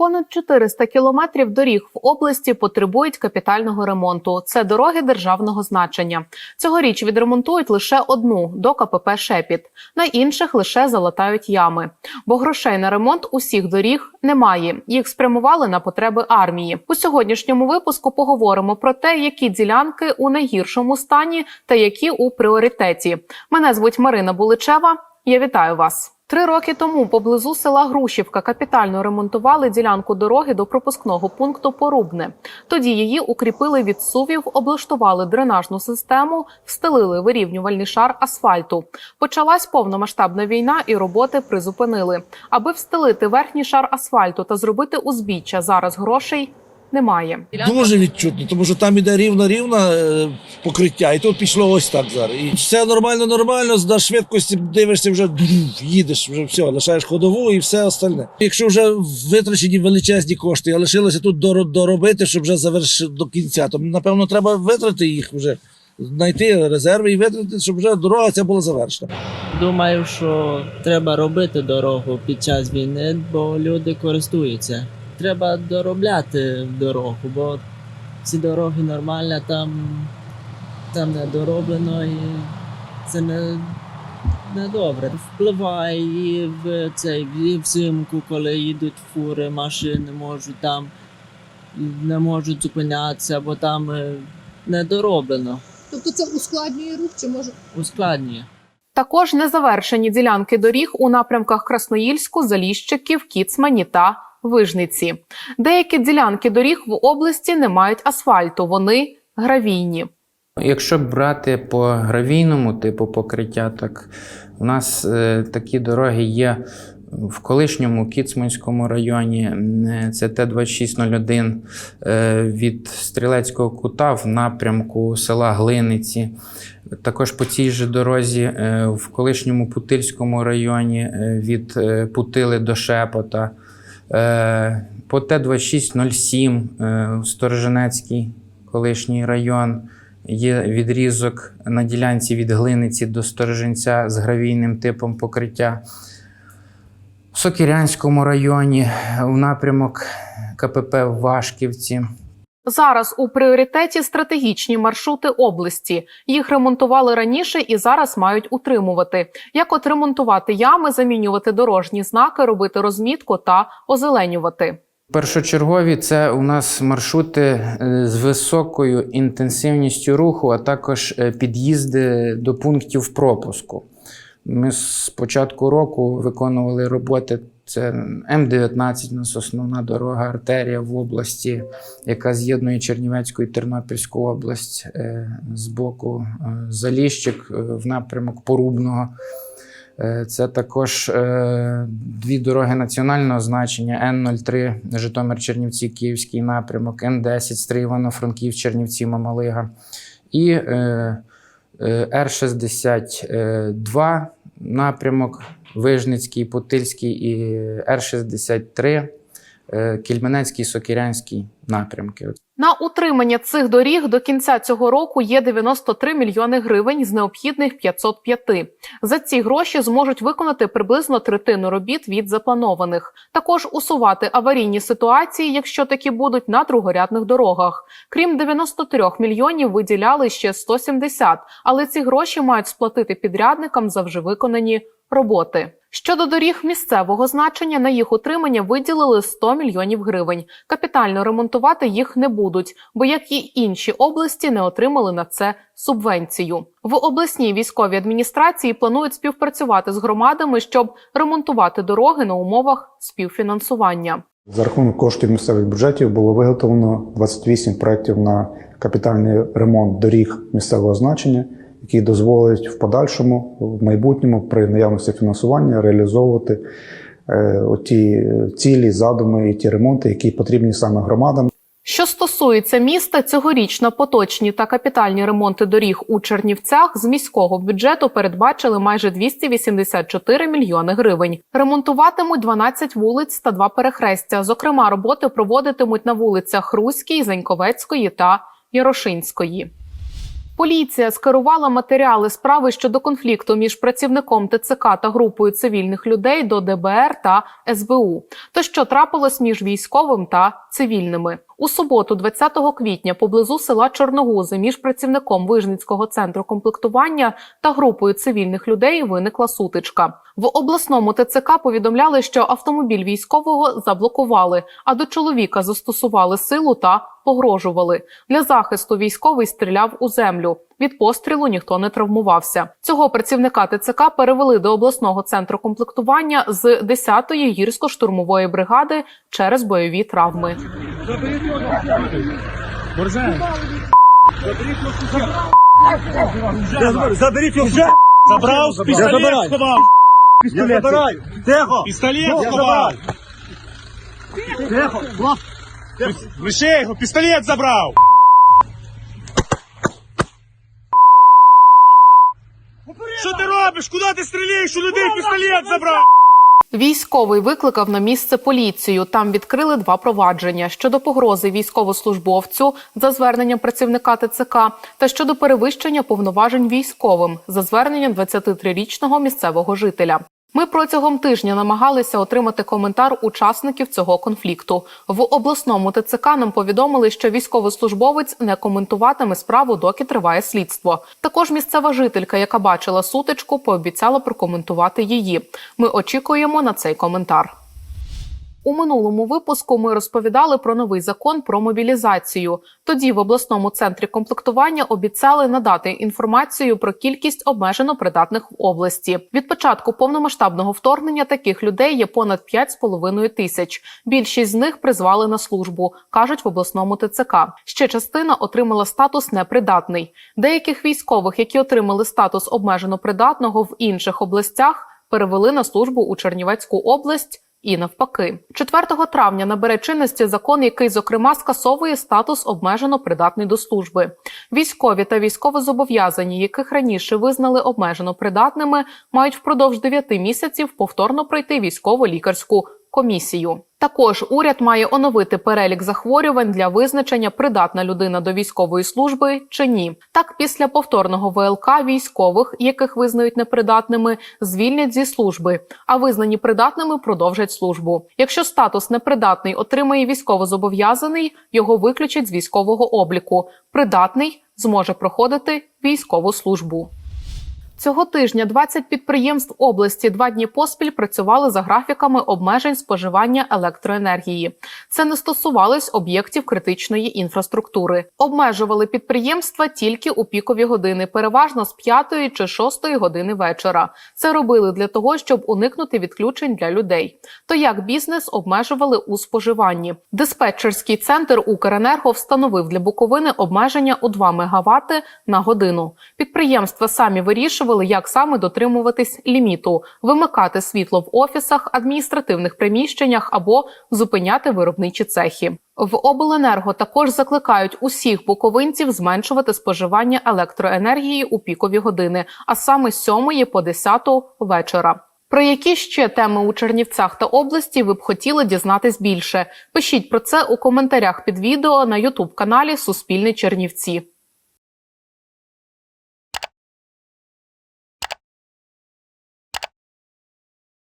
Понад 400 кілометрів доріг в області потребують капітального ремонту. Це дороги державного значення. Цьогоріч відремонтують лише одну до КПП Шепіт. На інших лише залатають ями. Бо грошей на ремонт усіх доріг немає. Їх спрямували на потреби армії. У сьогоднішньому випуску поговоримо про те, які ділянки у найгіршому стані та які у пріоритеті. Мене звуть Марина Буличева. Я вітаю вас. Три роки тому поблизу села Грушівка капітально ремонтували ділянку дороги до пропускного пункту Порубне. Тоді її укріпили від сувів, облаштували дренажну систему, встелили вирівнювальний шар асфальту. Почалась повномасштабна війна, і роботи призупинили. Аби встелити верхній шар асфальту та зробити узбіччя, зараз грошей немає. Дуже відчутно, тому що там іде рівно-рівно е, покриття, і тут пішло ось так зараз. І все нормально, нормально, на швидкості дивишся, вже їдеш, вже все, лишаєш ходову і все остальне. Якщо вже витрачені величезні кошти, а лишилося тут дор- доробити, щоб вже завершити до кінця, то напевно треба витратити їх вже, знайти резерви і витратити, щоб вже дорога ця була завершена. Думаю, що треба робити дорогу під час війни, бо люди користуються. Треба доробляти дорогу, бо ці дороги нормальні, там, там не дороблено і це не, не добре. Впливає і в цей і взимку, коли їдуть фури, машини можуть там не можуть зупинятися, бо там е, не дороблено. Тобто це ускладнює рух чи може Ускладнює. Також незавершені ділянки доріг у напрямках Красноїльську, Заліщиків, Кіцмані та Вижниці. Деякі ділянки доріг в області не мають асфальту, вони гравійні. Якщо брати по гравійному типу покриття, так у нас е, такі дороги є в колишньому Кіцманському районі. Е, Це Т-2601 е, від Стрілецького кута в напрямку села Глиниці. Також по цій же дорозі е, в колишньому Путильському районі е, від е, Путили до Шепота. Е, По Т-2607 Стороженецький Сторожинецький колишній район. Є відрізок на ділянці від Глиниці до Сторожинця з гравійним типом покриття. В Сокірянському районі у напрямок КПП в Вашківці. Зараз у пріоритеті стратегічні маршрути області. Їх ремонтували раніше і зараз мають утримувати. Як от ремонтувати ями, замінювати дорожні знаки, робити розмітку та озеленювати. Першочергові це у нас маршрути е, з високою інтенсивністю руху, а також е, під'їзди до пунктів пропуску. Ми з початку року виконували роботи. Це М19, у нас основна дорога, артерія в області, яка з'єднує Чернівецьку і Тернопільську область е, з боку е, Заліщик е, в напрямок Порубного. Це також дві дороги національного значення: Н-03 Житомир-Чернівці, Київський напрямок, Н-10 Стрий Івано-Франків, Чернівці, Мамалига. І е, е, Р-62 напрямок Вижницький, Путильський і Р-63 е, Кільменецький, Сокірянський напрямки. На утримання цих доріг до кінця цього року є 93 мільйони гривень з необхідних 505. За ці гроші зможуть виконати приблизно третину робіт від запланованих. Також усувати аварійні ситуації, якщо такі будуть на другорядних дорогах. Крім 93 мільйонів, виділяли ще 170, але ці гроші мають сплатити підрядникам за вже виконані роботи. Щодо доріг місцевого значення, на їх утримання виділили 100 мільйонів гривень. Капітально ремонтувати їх не будуть, бо як і інші області не отримали на це субвенцію. В обласній військовій адміністрації планують співпрацювати з громадами, щоб ремонтувати дороги на умовах співфінансування. За рахунок коштів місцевих бюджетів було виготовлено 28 проєктів на капітальний ремонт доріг місцевого значення, які дозволять в подальшому, в майбутньому, при наявності фінансування, реалізовувати е, оті цілі, задуми і ті ремонти, які потрібні саме громадам. Що стосується міста, цьогоріч на поточні та капітальні ремонти доріг у Чернівцях з міського бюджету передбачили майже 284 мільйони гривень. Ремонтуватимуть 12 вулиць та два перехрестя. Зокрема, роботи проводитимуть на вулицях Руській, Заньковецької та Ярошинської. Поліція скерувала матеріали справи щодо конфлікту між працівником ТЦК та групою цивільних людей до ДБР та СБУ. То що трапилось між військовим та цивільними у суботу, 20 квітня, поблизу села Чорногузи, між працівником Вижницького центру комплектування та групою цивільних людей виникла сутичка. В обласному ТЦК повідомляли, що автомобіль військового заблокували, а до чоловіка застосували силу та погрожували. Для захисту військовий стріляв у землю. Від пострілу ніхто не травмувався. Цього працівника ТЦК перевели до обласного центру комплектування з 10-ї гірсько-штурмової бригади через бойові травми. Заберіть його вже! Забрав, пістолет сховав! Я забираю! Тихо! Пістолет сховав! Тихо! Лише його, пістолет забрав! Що ти робиш? Куди ти стріляєш? У людей пістолет забрав! Військовий викликав на місце поліцію. Там відкрили два провадження щодо погрози військовослужбовцю за зверненням працівника ТЦК та щодо перевищення повноважень військовим за зверненням 23-річного місцевого жителя. Ми протягом тижня намагалися отримати коментар учасників цього конфлікту. В обласному ТЦК нам повідомили, що військовослужбовець не коментуватиме справу, доки триває слідство. Також місцева жителька, яка бачила сутичку, пообіцяла прокоментувати її. Ми очікуємо на цей коментар. У минулому випуску ми розповідали про новий закон про мобілізацію. Тоді в обласному центрі комплектування обіцяли надати інформацію про кількість обмежено придатних в області. Від початку повномасштабного вторгнення таких людей є понад 5,5 тисяч. Більшість з них призвали на службу, кажуть в обласному ТЦК. Ще частина отримала статус непридатний. Деяких військових, які отримали статус обмежено придатного в інших областях, перевели на службу у Чернівецьку область. І навпаки, 4 травня набере чинності закон, який зокрема скасовує статус обмежено придатний до служби. Військові та військовозобов'язані, яких раніше визнали обмежено придатними, мають впродовж 9 місяців повторно пройти військово-лікарську комісію. Також уряд має оновити перелік захворювань для визначення, придатна людина до військової служби чи ні. Так, після повторного ВЛК військових, яких визнають непридатними, звільнять зі служби, а визнані придатними продовжать службу. Якщо статус непридатний отримає військовозобов'язаний, його виключать з військового обліку. Придатний зможе проходити військову службу. Цього тижня 20 підприємств області два дні поспіль працювали за графіками обмежень споживання електроенергії. Це не стосувалось об'єктів критичної інфраструктури. Обмежували підприємства тільки у пікові години, переважно з 5 чи 6 години вечора. Це робили для того, щоб уникнути відключень для людей. То як бізнес обмежували у споживанні? Диспетчерський центр Укренерго встановив для Буковини обмеження у 2 МВт на годину. Підприємства самі вирішували, як саме дотримуватись ліміту, вимикати світло в офісах, адміністративних приміщеннях або зупиняти виробничі цехи. В обленерго також закликають усіх буковинців зменшувати споживання електроенергії у пікові години, а саме з 7 по 10 вечора. Про які ще теми у Чернівцях та області ви б хотіли дізнатись більше? Пишіть про це у коментарях під відео на Ютуб каналі Суспільне Чернівці.